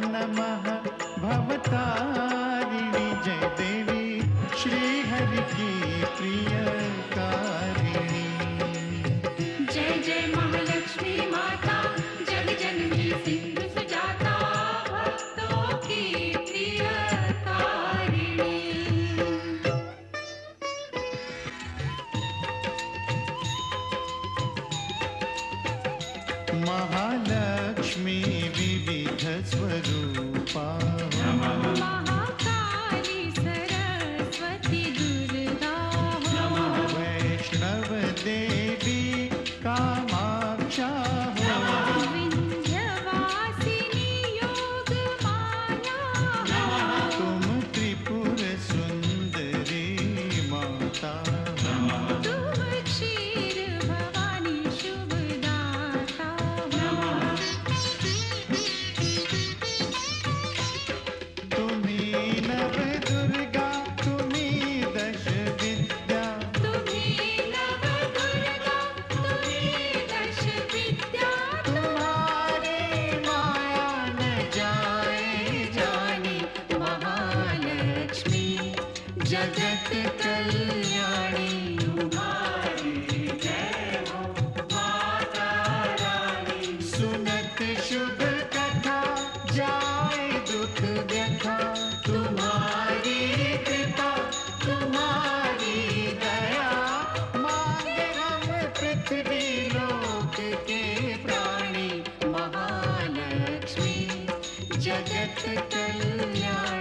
नमः। भवतारिणी जय देवी। श्रीहरि की प्रिय। जगत कल्याण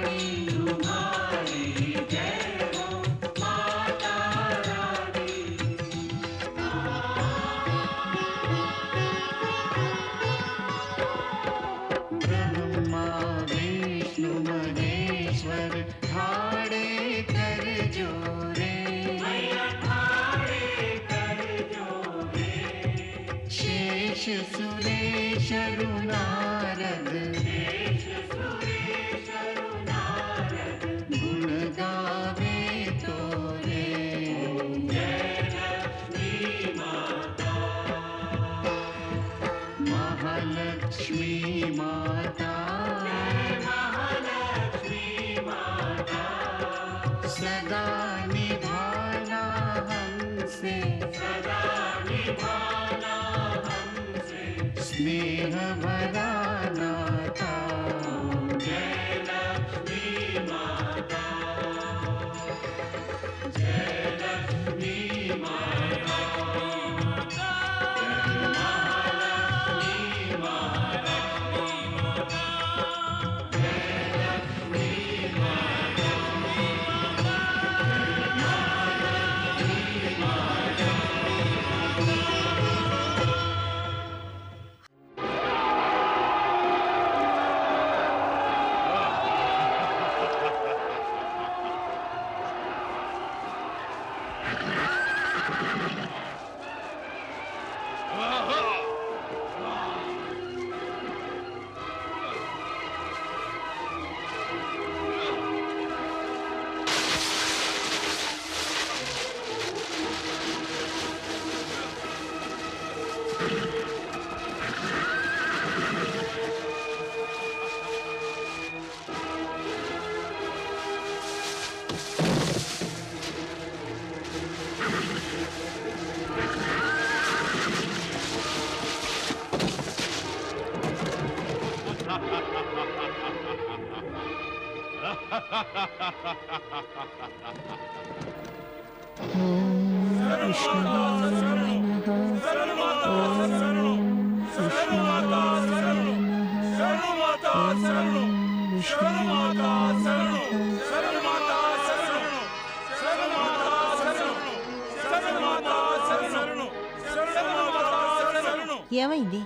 ఏమైంది?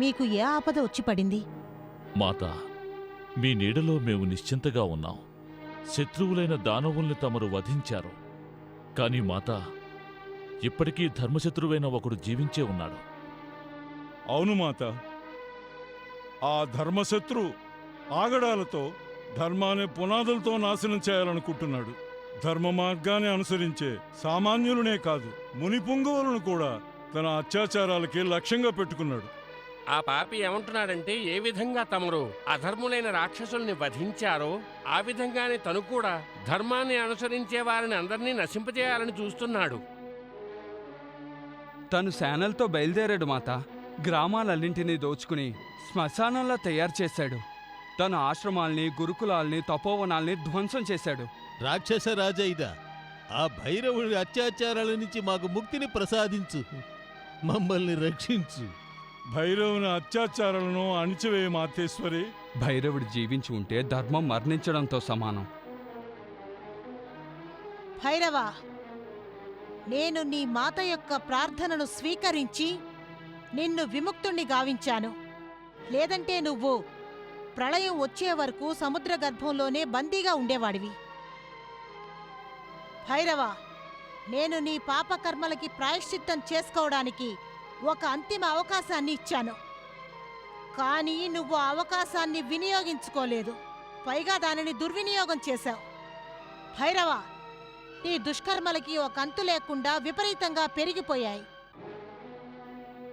మీకు ఏ ఆపద వచ్చి పడింది? మాత మీ నీడలో మేము నిశ్చింతగా ఉన్నాం. శత్రువులైన దానవుల్ని తమరు వధించారు. కాని మాత ఇప్పటికీ ధర్మశత్రువైన ఒకడు జీవించే ఉన్నాడు. అవును మాత. ఆ ధర్మశత్రు ఆగడాలతో ధర్మాన్ని పునాదులతో నాశనం చేయాలనుకుంటున్నాడు. ధర్మ మార్గాన్ని అనుసరించే సామాన్యులనే కాదు మునిపుంగవులను కూడా తన అత్యాచారాలకి లక్ష్యంగా పెట్టుకున్నాడు. ఆ పాపి ఏమంటున్నాడంటే ఏ విధంగా తమరు అధర్ములైన రాక్షసుల్ని వధించారో ఆ విధంగానే తను కూడా ధర్మాన్ని అనుసరించే వారిని అందరినీ నశింపజేయాలని చూస్తున్నాడు. తను సేనలతో బయలుదేరాడు మాత. గ్రామాలన్నింటినీ దోచుకుని శ్మశానంలా తయారు చేశాడు. తన ఆశ్రమాల్ని గురుకులాల్ని తపోవనాల్ని ధ్వంసం చేశాడు. రాక్షస రాజైదా ఆ భైరవుడి అత్యాచారాల నుంచి మాకు ముక్తిని ప్రసాదించు. మమ్మల్ని రక్షించు. భైరవుని అత్యాచారాలను అణిచివేయ మాతేశ్వరి. భైరవుడు జీవించి ఉంటే ధర్మం మరణించడంతో సమానం. భైరవ నేను నీ మాత యొక్క ప్రార్థనను స్వీకరించి నిన్ను విముక్తుణ్ణి గావించాను. లేదంటే నువ్వు ప్రళయం వచ్చే వరకు సముద్ర గర్భంలోనే బందీగా ఉండేవాడివి. భైరవ నేను నీ పాపకర్మలకి ప్రాయశ్చిత్తం చేసుకోవడానికి ఒక అంతిమ అవకాశాన్ని ఇచ్చాను. కానీ నువ్వు అవకాశాన్ని వినియోగించుకోలేదు. పైగా దానిని దుర్వినియోగం చేశావు. భైరవ నీ దుష్కర్మలకి ఒక అంతు లేకుండా విపరీతంగా పెరిగిపోయాయి.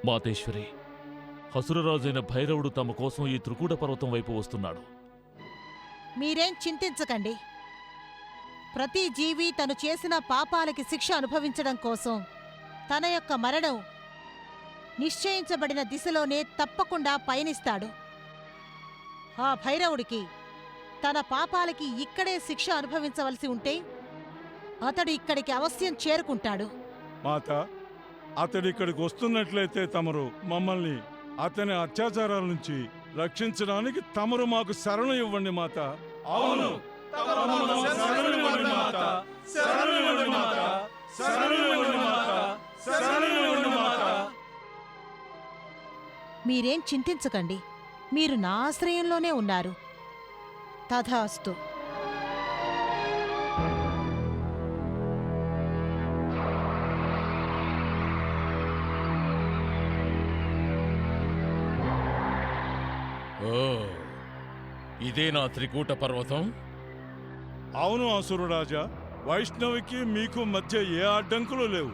మాతేశ్వరి హసురరాజైన భైరవుడు తమ కోసం ఈ త్రికూట పర్వతం వైపు వస్తున్నాడు. మీరేం చింతించకండి. ప్రతి జీవి తను చేసిన పాపాలకి శిక్ష అనుభవించడం కోసం తన యొక్క మరణం నిశ్చయించబడిన దిశలోనే తప్పకుండా పయనిస్తాడు. ఆ భైరవుడికి తన పాపాలకి ఇక్కడే శిక్ష అనుభవించవలసి ఉంటే అతడు ఇక్కడికి అవశ్యం చేరుకుంటాడు. మాత అతడు ఇక్కడికి వస్తున్నట్లయితే తమరు మమ్మల్ని అతని అత్యాచారాల నుంచి రక్షించడానికి తమరు మాకు శరణు ఇవ్వండి మాత. అవును మీరేం చింతించకండి. మీరు నా ఆశ్రయంలోనే ఉన్నారు. తథాస్తు. ఓ ఇదే నా త్రికూట పర్వతం? అవును అసురురాజా వైష్ణవికి మీకు మధ్య ఏ అడ్డంకులు లేవు.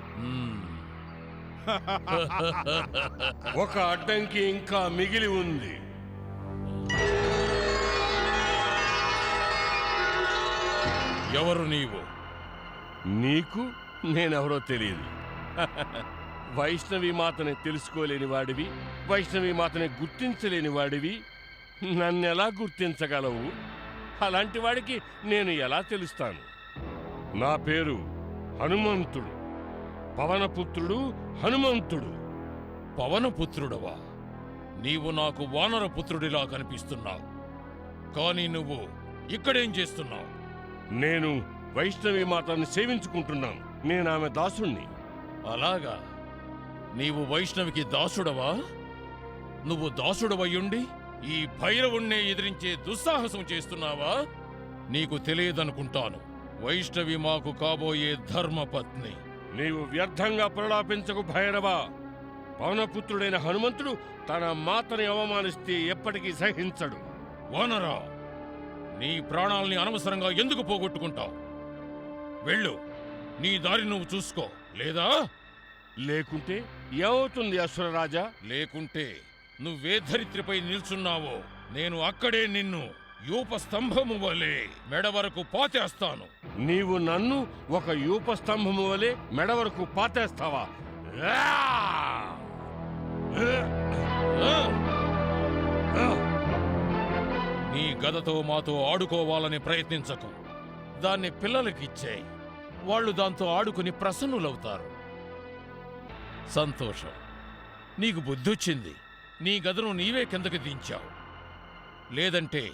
ఒక అడ్డంకి ఇంకా మిగిలి ఉంది. ఎవరు నీవు? నీకు నేనెవరో తెలియదు. వైష్ణవి మాతని తెలుసుకోలేని వాడివి వైష్ణవి మాతని గుర్తించలేని వాడివి. నన్నెలా గుర్తించగలవు? అలాంటి వాడికి నేను ఎలా తెలుస్తాను? నా పేరు హనుమంతుడు. పవనపుత్రుడు హనుమంతుడు. పవనపుత్రుడవా? నీవు నాకు వానరపుత్రుడిలా కనిపిస్తున్నావు. కానీ నువ్వు ఇక్కడేం చేస్తున్నావు? నేను వైష్ణవి మాతని సేవించుకుంటున్నాను. నేను ఆమె దాసుణ్ణి. అలాగా? నీవు వైష్ణవికి దాసుడవా? నువ్వు దాసుడవయ్యుండి ఈ భైరవుణ్ణే ఎదిరించే దుస్సాహసం చేస్తున్నావా? నీకు తెలియదనుకుంటాను. వైష్ణవి మాకు కాబోయే ధర్మపత్ని. నీవు వ్యర్థంగా ప్రలాపించకు భైరవా. పవనపుత్రుడైన హనుమంతుడు తన మాతని అవమానిస్తే ఎప్పటికీ సహించడు. వానరా నీ ప్రాణాల్ని అనవసరంగా ఎందుకు పోగొట్టుకుంటావు? వెళ్ళు నీ దారి నువ్వు చూసుకో లేదా? లేకుంటే ఏమవుతుంది అసురరాజా? లేకుంటే నువ్వే ధరిత్రిపై నిల్చున్నావో నేను అక్కడే నిన్ను యూప స్తంభము వలె మెడ వరకు పాతేస్తాను. నీవు నన్ను ఒక యూపస్తంభము వలె మెడ వరకు పాతేస్తావా? నీ గదతో మాతో ఆడుకోవాలని ప్రయత్నించకు. దాన్ని పిల్లలకిచ్చేయి. వాళ్ళు దాంతో ఆడుకుని ప్రసన్నులవుతారు. సంతోషం. నీకు బుద్ధొచ్చింది. నీ గదను నీవే కిందకి దించావు. లేదంటే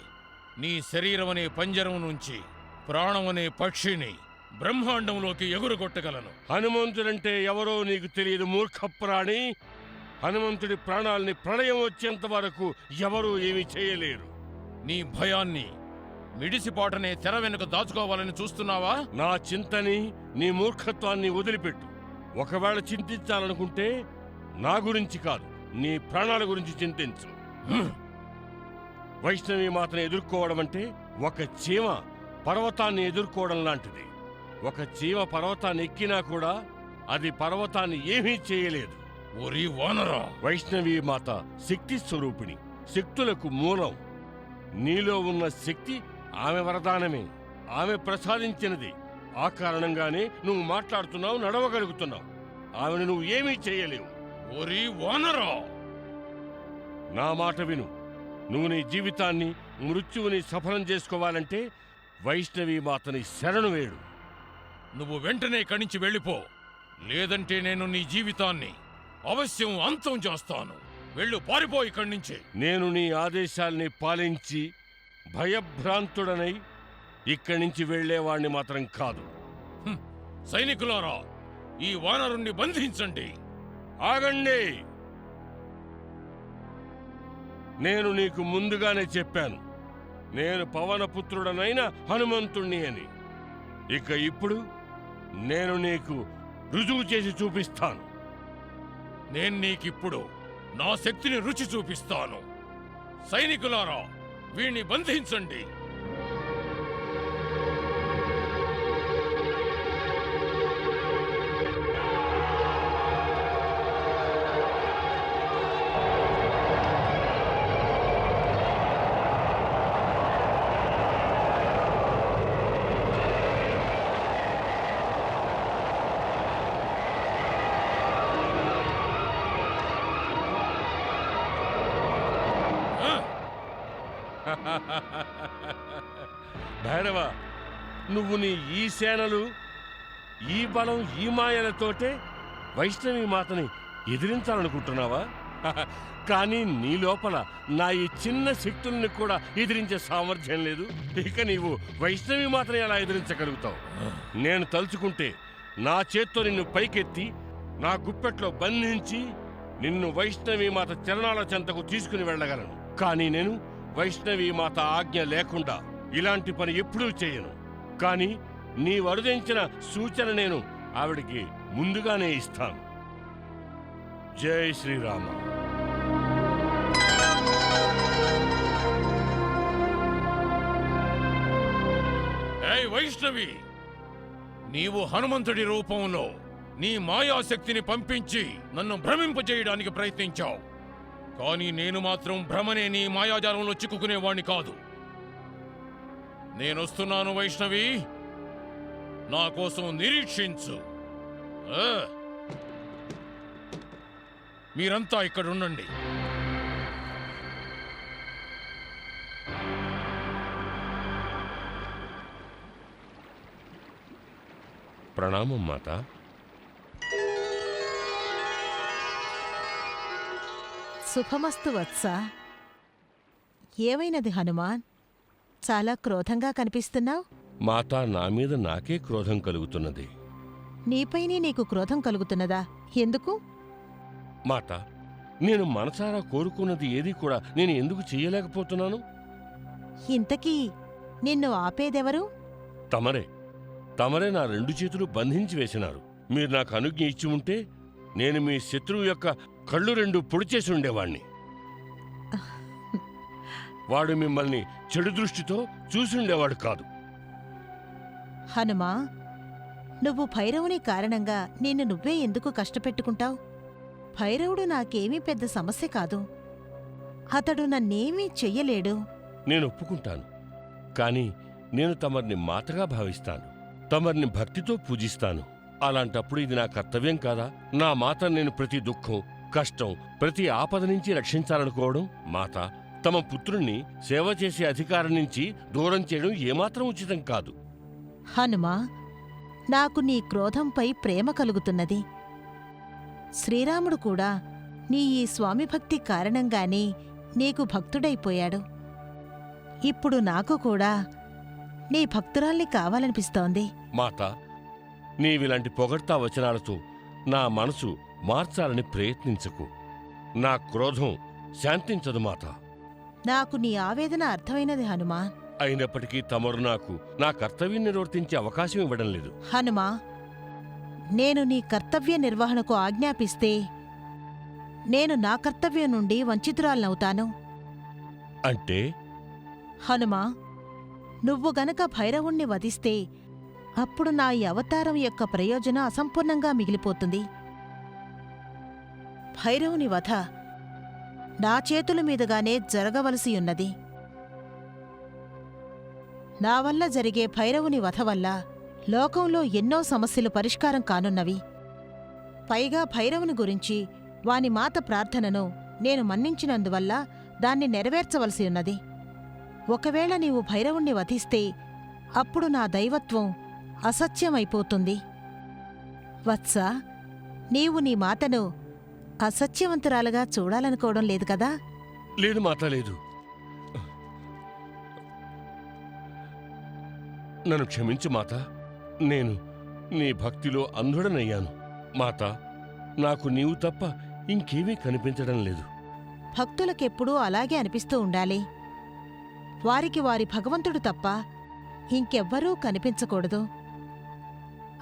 నీ శరీరం అనే పంజరం నుంచి ప్రాణం అనే పక్షిని బ్రహ్మాండంలోకి ఎగురుగొట్టగలను. హనుమంతుడంటే ఎవరో నీకు తెలియదు మూర్ఖ ప్రాణి. హనుమంతుడి ప్రాణాల్ని ప్రళయం వచ్చేంత వరకు ఎవరూ ఏమీ చేయలేరు. నీ భయాన్ని మిడిసిపాటనే తెర వెనుక దాచుకోవాలని చూస్తున్నావా? నా చింతని నీ మూర్ఖత్వాన్ని వదిలిపెట్టు. ఒకవేళ చింతించాలనుకుంటే నా గురించి కాదు నీ ప్రాణాల గురించి చింతించు. వైష్ణవి మాతను ఎదుర్కోవడం అంటే ఒక చీమ. పర్వతాన్ని ఎదుర్కోవడం లాంటిది. ఒక చీమ పర్వతాన్ని ఎక్కినా కూడా అది పర్వతాన్ని ఏమీ చేయలేదు. ఒరి వానరా. వైష్ణవి మాత శక్తి స్వరూపిణి శక్తులకు మూలం. నీలో ఉన్న శక్తి ఆమె వరదానమే. ఆమె ప్రసాదించినది. ఆ కారణంగానే నువ్వు మాట్లాడుతున్నావు నడవగలుగుతున్నావు. ఆమెను నువ్వు ఏమీ చేయలేవు. ఒరి వానరా. నా మాట విను. నువ్వు నీ జీవితాన్ని మృత్యువుని సఫలం చేసుకోవాలంటే వైష్ణవి మాతని శరణు వేడు. నువ్వు వెంటనే ఇక్కడి నుంచి వెళ్ళిపో. లేదంటే నేను నీ జీవితాన్ని అవశ్యం అంతం చేస్తాను. వెళ్ళు పారిపో ఇక్కడి నుంచి నేను నీ ఆదేశాల్ని పాలించి భయభ్రాంతుడనై ఇక్కడి నుంచి వెళ్ళేవాణ్ణి మాత్రం కాదు. సైనికులారా ఈ వానరుణ్ణి బంధించండి. ఆగండి. నేను నీకు ముందుగానే చెప్పాను. నేను పవనపుత్రుడనైన హనుమంతుణ్ణి అని. ఇక ఇప్పుడు నేను నీకు రుజువు చేసి చూపిస్తాను. నేను నీకిప్పుడు నా శక్తిని రుచి చూపిస్తాను. సైనికులారా వీణ్ణి బంధించండి. నువ్వు నీ ఈ సేనలు ఈ బలం ఈ మాయలతోటే వైష్ణవి మాతని ఎదిరించాలనుకుంటున్నావా? కానీ నీ లోపల నా ఈ చిన్న శక్తుల్ని కూడా ఎదిరించే సామర్థ్యం లేదు. ఇక నీవు వైష్ణవి మాతని ఎలా ఎదిరించగలుగుతావు? నేను తలుచుకుంటే నా చేత్తో నిన్ను పైకెత్తి నా గుప్పెట్లో బంధించి నిన్ను వైష్ణవి మాత చరణాల చెంతకు తీసుకుని వెళ్ళగలను. కానీ నేను వైష్ణవి మాత ఆజ్ఞ లేకుండా ఇలాంటి పని ఎప్పుడూ చేయను. కానీ నీ వరుదించిన సూచన నేను ఆవిడికి ముందుగానే ఇస్తాను. జై శ్రీరామ. వైష్ణవి నీవు హనుమంతుడి రూపంలో నీ మాయాశక్తిని పంపించి నన్ను భ్రమింపజేయడానికి ప్రయత్నించావు. కానీ నేను మాత్రం భ్రమనే నీ మాయాజాలంలో చిక్కుకునేవాణ్ణి కాదు. నేనొస్తున్నాను వైష్ణవి. నా కోసం నిరీక్షించు. మీరంతా ఇక్కడ ఉండండి ప్రణామం మాత. శుభమస్తు వత్స. ఏమైనది హనుమాన్? చాలా క్రోధంగా కనిపిస్తున్నావు? మాత నా మీద నాకే క్రోధం కలుగుతున్నది. నీపైనే నీకు క్రోధం కలుగుతున్నదా? ఎందుకు? మాత నేను మనసారా కోరుకున్నది ఏది కూడా నేను ఎందుకు చేయలేకపోతున్నాను? ఇంతకీ నిన్ను ఆపేదెవరు? తమరే. తమరే నా రెండు చేతులు బంధించి వేసినారు. మీరు నాకు అనుజ్ఞ ఇచ్చి ఉంటే నేను మీ శత్రువు యొక్క కళ్ళు రెండు పొడి చేసి ఉండేవాణ్ణి. వాడు మిమ్మల్ని చెడు దృష్టితో చూసి ఉండేవాడు కాదు. హనుమా నువ్వు భైరవుని కారణంగా నిన్ను నువ్వే ఎందుకు కష్టపెట్టుకుంటావు? భైరవుడు నాకేమీ పెద్ద సమస్య కాదు. అతడు నన్నేమీ చెయ్యలేడు. నేను ఒప్పుకుంటాను. కానీ నేను తమర్ని మాతగా భావిస్తాను. తమర్ని భక్తితో పూజిస్తాను. అలాంటప్పుడు ఇది నా కర్తవ్యం కాదా? నా మాత నేను ప్రతి దుఃఖం కష్టం ప్రతి ఆపద నుంచి రక్షించాలనుకోవడం మాత? తమ పుత్రుణ్ణి సేవ చేసే అధికారం నుంచి దూరం చేయడం ఏమాత్రం ఉచితం కాదు. హనుమా నాకు నీ క్రోధంపై ప్రేమ కలుగుతున్నది. శ్రీరాముడు కూడా నీ ఈ స్వామి భక్తి కారణంగానే నీకు భక్తుడైపోయాడు. ఇప్పుడు నాకు కూడా నీ భక్తురాల్ని కావాలనిపిస్తోంది. మాత నీవిలాంటి పొగడ్తా వచనాలతో నా మనసు మార్చాలని ప్రయత్నించకు. నా క్రోధం శాంతించదు మాత. నాకు నీ ఆవేదన అర్థమైనది హనుమా అయినప్పటికీ తమరు నాకు నా కర్తవ్యం నిర్వర్తించే అవకాశం ఇవ్వడం లేదు. హనుమా నేను నీ కర్తవ్య నిర్వహణకు ఆజ్ఞాపిస్తే నేను నా కర్తవ్యం నుండి వంచితురాలనవుతాను. అంటే? హనుమా నువ్వు గనక భైరవుణ్ణి వధిస్తే అప్పుడు నా ఈ అవతారం యొక్క ప్రయోజనం అసంపూర్ణంగా మిగిలిపోతుంది. భైరవుని వధ నా చేతుల మీదుగానే జరగవలసి ఉన్నది నా వల్ల జరిగే భైరవుని వధ వల్ల లోకంలో ఎన్నో సమస్యలు పరిష్కారం కానున్నవి. పైగా భైరవుని గురించి వాని మాత ప్రార్థనను నేను మన్నించినందువల్ల దాన్ని నెరవేర్చవలసి ఉన్నది ఒకవేళ నీవు భైరవుణ్ణి వధిస్తే అప్పుడు నా దైవత్వం అసత్యమైపోతుంది. వత్స నీవు నీ మాతను అసత్యవంతురాలుగా చూడాలనుకోవడం లేదు కదా? లేదు మాత లేదు. నన్ను క్షమించు మాత. నేను నీ భక్తిలో అంధుడనయ్యాను. మాత నాకు నీవు తప్ప ఇంకేమీ కనిపించడం లేదు. భక్తులకెప్పుడూ అలాగే అనిపిస్తూ ఉండాలి. వారికి వారి భగవంతుడు తప్ప ఇంకెవ్వరూ కనిపించకూడదు.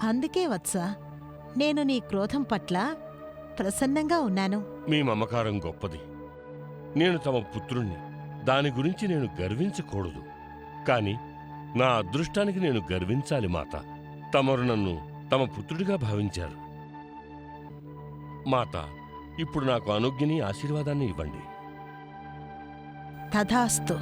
అందుకే వత్స నేను నీ క్రోధం పట్ల ప్రసన్నంగా ఉన్నాను. మీ మమకారం గొప్పది. నేను తమ పుత్రుణ్ణి. దాని గురించి నేను గర్వించకూడదు. కాని నా అదృష్టానికి నేను గర్వించాలి మాత. తమరు నన్ను తమ పుత్రుడిగా భావించారు. మాత ఇప్పుడు నాకు అనుజ్ఞని ఆశీర్వాదాన్ని ఇవ్వండి. తథాస్తు.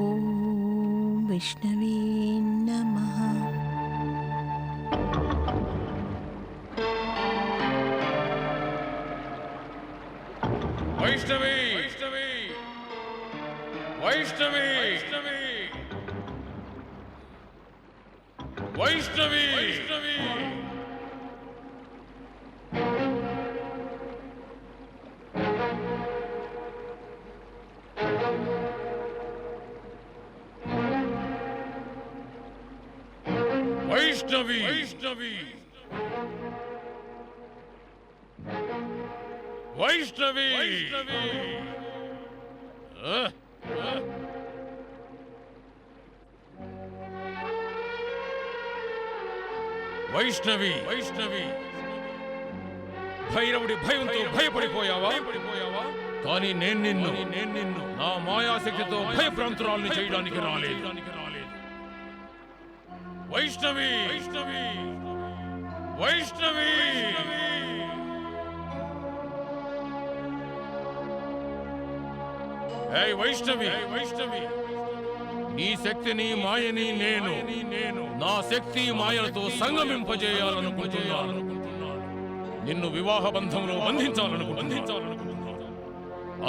ॐ विष्णवे नमः वैष्णवी वैष्णवी वैष्णवी वैष्णवी वैष्णवी వైష్ణవి వైష్ణవి. వైష్ణవి. భైరవుడి భయంతో భయపడిపోయావా? భయపడిపోయావా? కానీ నేను నిన్ను. నేను నిన్ను. నా మాయాశక్తితో భయభ్రాంతురాల్ని చేయడానికి రాలేదు. వైష్ణవి. వైష్ణవి. వైష్ణవి. వైష్ణవి వైష్ణవి నీ శక్తిని మాయని నేను నేను నా శక్తి మాయలతో సంగమింపజేయాలనుకుంటున్నాను. నిన్ను వివాహ బంధంలో బంధించాలనుకు బంధించాలనుకుంటున్నాను.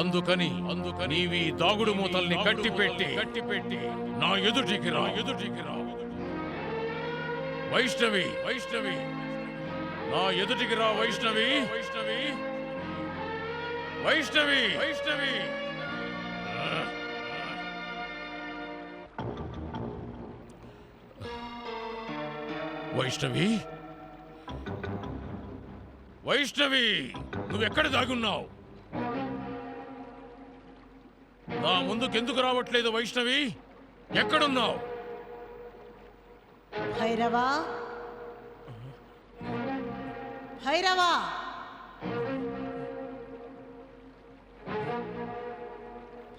అందుకని అందుకని నీవి దాగుడు మూతల్ని కట్టిపెట్టి కట్టిపెట్టి నా ఎదుటికి రా. ఎదుటికి రా వైష్ణవి వైష్ణవి నా ఎదుటికి రా వైష్ణవి వైష్ణవి. వైష్ణవి వైష్ణవి వైష్ణవి? వైష్ణవి నువ్వెక్కడ దాగున్నావు? నా ముందుకెందుకు రావట్లేదు వైష్ణవి? ఎక్కడున్నావు? భైరవా? భైరవా?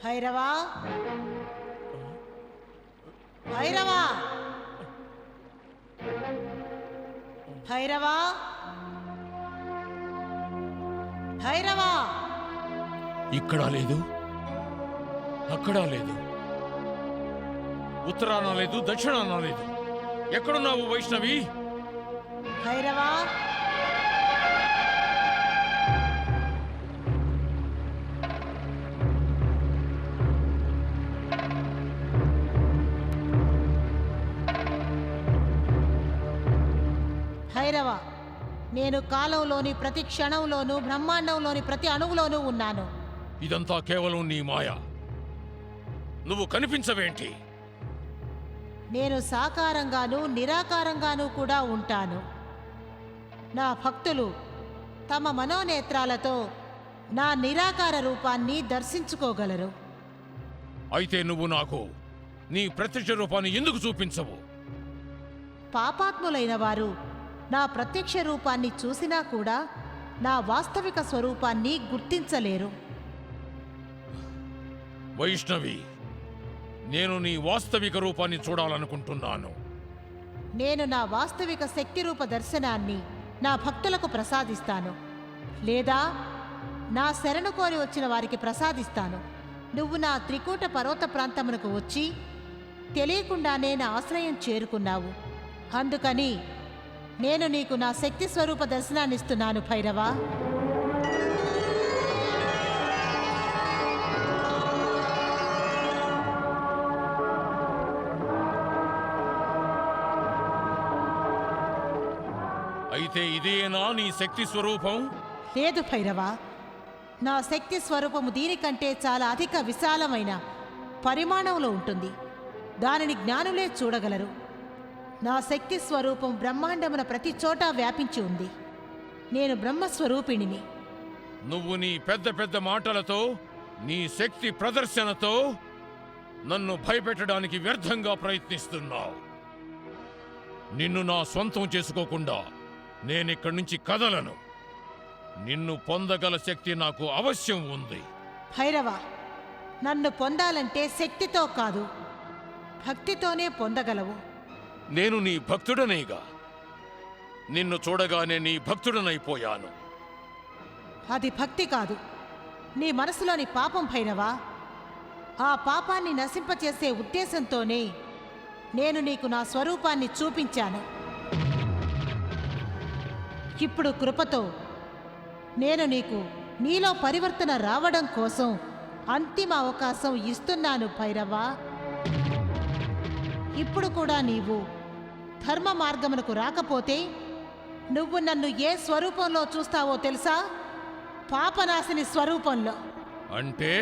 భైరవా? భైరవా? భైరవా? భైరవా? ఇక్కడా లేదు? అక్కడా లేదు? ఉత్తరాన లేదు దక్షిణాన లేదు? ఎక్కడున్నావు వైష్ణవి? భైరవా? నేను కాలంలోని ప్రతి క్షణంలోనూ బ్రహ్మాండంలోని ప్రతి అణువులోనూ ఉన్నాను. ఇదంతా కేవలం నీ మాయ. నువ్వు కనిపించవేంటి? నేను సాకారంగాను నిరాకారంగాను కూడా ఉంటాను. నా భక్తులు తమ మనోనేత్రాలతో నా నిరాకార రూపాన్ని దర్శించుకోగలరు. అయితే నువ్వు నాకు నీ ప్రత్యక్ష రూపాన్ని ఎందుకు చూపించవు? పాపాత్ములైన వారు నా ప్రత్యక్ష రూపాన్ని చూసినా కూడా నా వాస్తవిక స్వరూపాన్ని గుర్తించలేరు. వైష్ణవి నేను నీ వాస్తవిక రూపాన్ని చూడాలనుకుంటున్నాను. నేను నా వాస్తవిక శక్తి రూప దర్శనాన్ని నా భక్తులకు ప్రసాదిస్తాను. లేదా నా శరణు కోరి వచ్చిన వారికి ప్రసాదిస్తాను. నువ్వు నా త్రికూట పర్వత ప్రాంతమునకు వచ్చి తెలియకుండానే నా ఆశ్రయం చేరుకున్నావు. అందుకని నేను నీకు నా శక్తి స్వరూప దర్శనాన్ని ఇస్తున్నాను భైరవా. అయితే ఇదేనా నీ శక్తి స్వరూపం? లేదు భైరవ. నా శక్తి స్వరూపము దీనికంటే చాలా అధిక విశాలమైన పరిమాణంలో ఉంటుంది. దానిని జ్ఞానులే చూడగలరు. నా శక్తి స్వరూపం బ్రహ్మాండమున ప్రతి చోట వ్యాపించి ఉంది. నేను బ్రహ్మస్వరూపిణిని. నువ్వు నీ పెద్ద పెద్ద మాటలతో నీ శక్తి ప్రదర్శనతో నన్ను భయపెట్టడానికి వ్యర్థంగా ప్రయత్నిస్తున్నావు. నిన్ను నా సొంతం చేసుకోకుండా నేనిక్కడి నుంచి కదలను. నిన్ను పొందగల శక్తి నాకు అవశ్యం ఉంది. భైరవ నన్ను పొందాలంటే శక్తితో కాదు భక్తితోనే పొందగలవు. నేను నీ భక్తుడనేగా. నిన్ను చూడగానే నీ భక్తుడనైపోయాను. అది భక్తి కాదు. నీ మనసులోని పాపం భైరవా ఆ పాపాన్ని నశింపచేసే ఉద్దేశంతోనే నేను నీకు నా స్వరూపాన్ని చూపించాను. ఇప్పుడు కృపతో నేను నీకు నీలో పరివర్తన రావడం కోసం అంతిమ అవకాశం ఇస్తున్నాను భైరవా. ఇప్పుడు కూడా నీవు ధర్మ మార్గమునకు రాకపోతే నువ్వు నన్ను ఏ స్వరూపంలో చూస్తావో తెలుసా? పాపనాశిని స్వరూపంలో. అంటే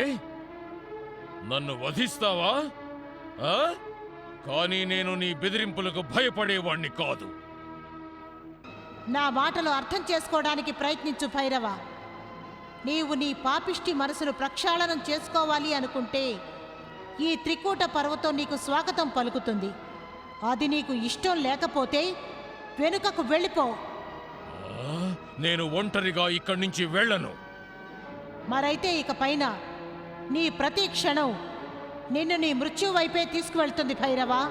నన్ను వధిస్తావా? కానీ నేను నీ బెదిరింపులకు భయపడేవాణ్ణి కాదు. నా మాటలు అర్థం చేసుకోవడానికి ప్రయత్నించు భైరవ. నీవు నీ పాపిష్టి మనసును ప్రక్షాళనం చేసుకోవాలి అనుకుంటే ఈ త్రికూట పర్వతం నీకు స్వాగతం పలుకుతుంది. అది నీకు ఇష్టం లేకపోతే వెనుకకు వెళ్ళిపో? నేను ఒంటరిగా ఇక్కడి నుంచి వెళ్ళను. మరైతే ఇక పైన నీ ప్రతి క్షణం నిన్ను నీ మృత్యు వైపే తీసుకువెళ్తుంది భైరవా.